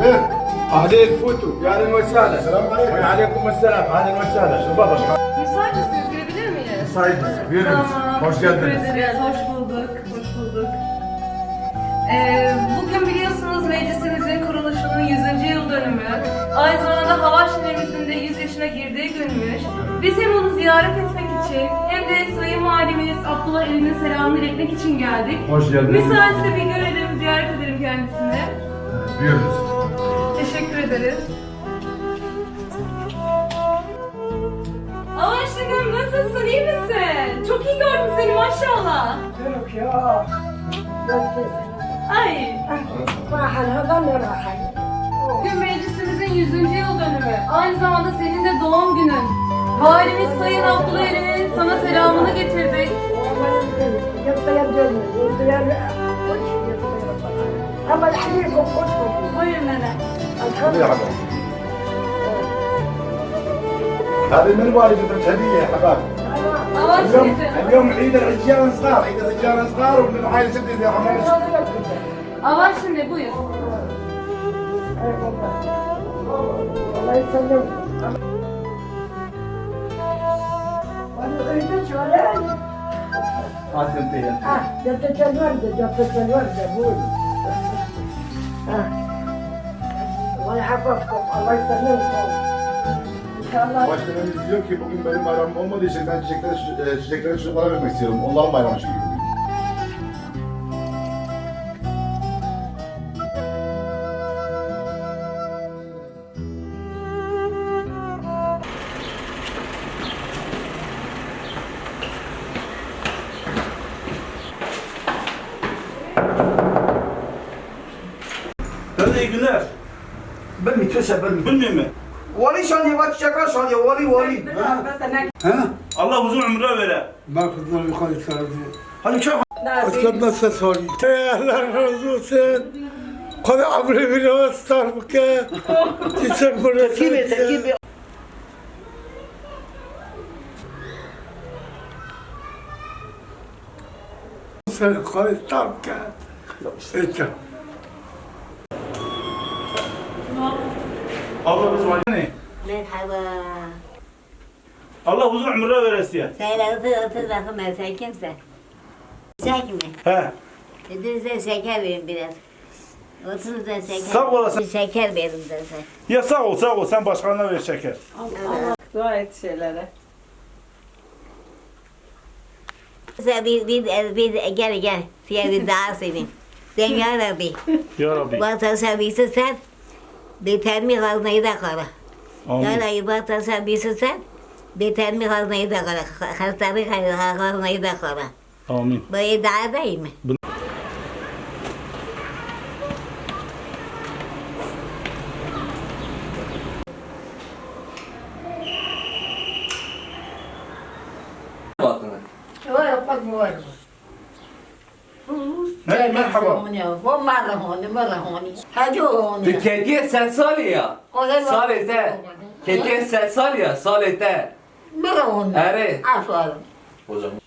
خير اهلين فوتوا يا اهلا وسهلا السلام عليكم. وعليكم السلام اهلا وسهلا تفضل Müsait misiniz? Girebilir miyiz? Müsaitiz. Buyurun. Hoş geldiniz. Teşekkür ederiz. Hoş bulduk. Hoş bulduk. Ee, bugün biliyorsunuz meclisimizin kuruluşunun 100. yıl dönümü. Aynı zamanda hava şinemizin de 100 yaşına girdiği günmüş. Biz hem onu ziyaret etmek için hem de Sayın Valimiz Abdullah Elin'in selamını iletmek için geldik. Hoş geldiniz. Müsaitse bir görelim, ziyaret edelim kendisini. Buyurunuz. ederiz. Avaşlıkım nasılsın? İyi misin? Çok iyi gördüm seni maşallah. Yok yok. Ay. Bugün meclisimizin 100. yıl dönümü. Aynı zamanda senin de doğum günün. Valimiz Sayın Abdullah Eren'in sana selamını getirdik. Ama Hayır nene. هذه من والدي هديه يا حباب اليوم اليوم عيد الرجال صغار عيد الرجال صغار ومن عائله سبتي يا حمام اواش من ابويا الله يسلمك وأنا غيرتك ولا تنتهي آه جبتك الورده جبتك الورده أبوي آه. Allah hafif ol. Allah seni olsun. İnşallah. Başkanım diyor ki bugün benim bayramım olmadığı için ben çiçekleri, e, çiçekleri, çocuklara vermek istiyorum. Onların bayramı çünkü. Hadi iyi günler. Ben mi köse ben mi? Bilmiyor mu? Vali şaniye bak çakar şaniye vali vali. Ha? Allah uzun ömürler vere. Ben kızları yukarı sardı. Hani çok Aslandan ses var. Ey Allah razı olsun. Kone amri bir vasıtar bu ke. Çiçek burası. Kimi kimi. Sen kone tam ke. Echa. Abla biz var. Ne? Merhaba. Allah uzun ömürler veresiye. Söyle otur otur bakayım sen kimsin? Çek mi? He. Dedim size şeker verin biraz. Otur da şeker. Sağ olasın. Bir şeker verin de sen. Ya sağ ol sağ ol sen başkanına ver şeker. Dua et şeylere. Sen bir, bir, bir, gel gel. Size bir daha senin. Sen ya Rabbi. Ya Rabbi. Vatan sabisi sen. Betermi haznayı da kara. Ya Amin. Rabbi vatan sabisi sen. Betermi haznayı da kara. Hastalık haznayı da kara. Amin. Böyle daha değil mi? Şöyle yapmak mı var? Ne merhaba. Bu marra honi, marra honi. Hadi honi. Kediye sen sali ya. Salete. Kediye sen sali ya salete. Marra honi. Evet. Aferin. O zaman.